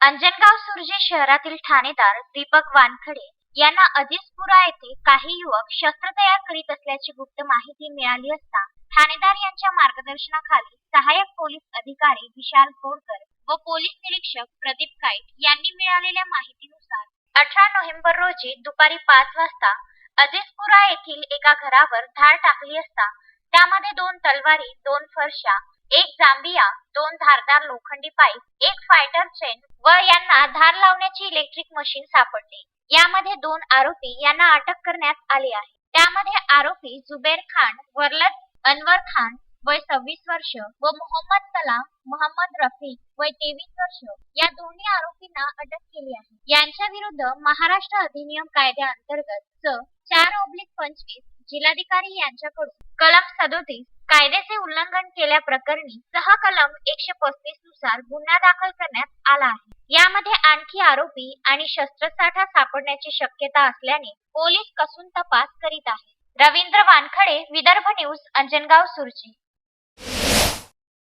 अंजनगाव सुरजे शहरातील ठाणेदार दीपक वानखडे यांना अजिजपुरा येथे काही युवक शस्त्र तयार करीत असल्याची गुप्त माहिती मिळाली असता ठाणेदार यांच्या मार्गदर्शनाखाली सहाय्यक पोलीस अधिकारी विशाल होडकर व पोलीस निरीक्षक प्रदीप काईट यांनी मिळालेल्या माहितीनुसार अठरा नोव्हेंबर रोजी दुपारी पाच वाजता अजिजपुरा येथील एका घरावर धाड टाकली असता त्यामध्ये दोन तलवारी दोन फरशा एक जांबिया दोन धारदार लोखंडी पाईप एक फायटर चेन व यांना धार लावण्याची इलेक्ट्रिक मशीन सापडली. यामध्ये दोन आरोपी यांना अटक करण्यात आली आहे. त्यामध्ये आरोपी जुबेर खान वरलत अनवर खान वय सव्वीस वर्ष व मोहम्मद सलाम मोहम्मद रफी वय तेवीस वर्ष. या दोन्ही आरोपींना अटक केली आहे. यांच्या विरुद्ध महाराष्ट्र अधिनियम कायद्याअंतर्गत च चार ओब्लिक पंचवीस जिल्हाधिकारी यांच्याकडून कलम सदोतीस कायद्याचे उल्लंघन केल्याप्रकरणी सहा कलम एकशे पस्तीसनुसार गुन्हा दाखल करण्यात आला आहे. यामध्ये आणखी आरोपी आणि शस्त्रसाठा सापडण्याची शक्यता असल्याने पोलीस कसून तपास करीत आहेत. रवींद्र वानखडे विदर्भ न्यूज अंजनगाव सुरजी.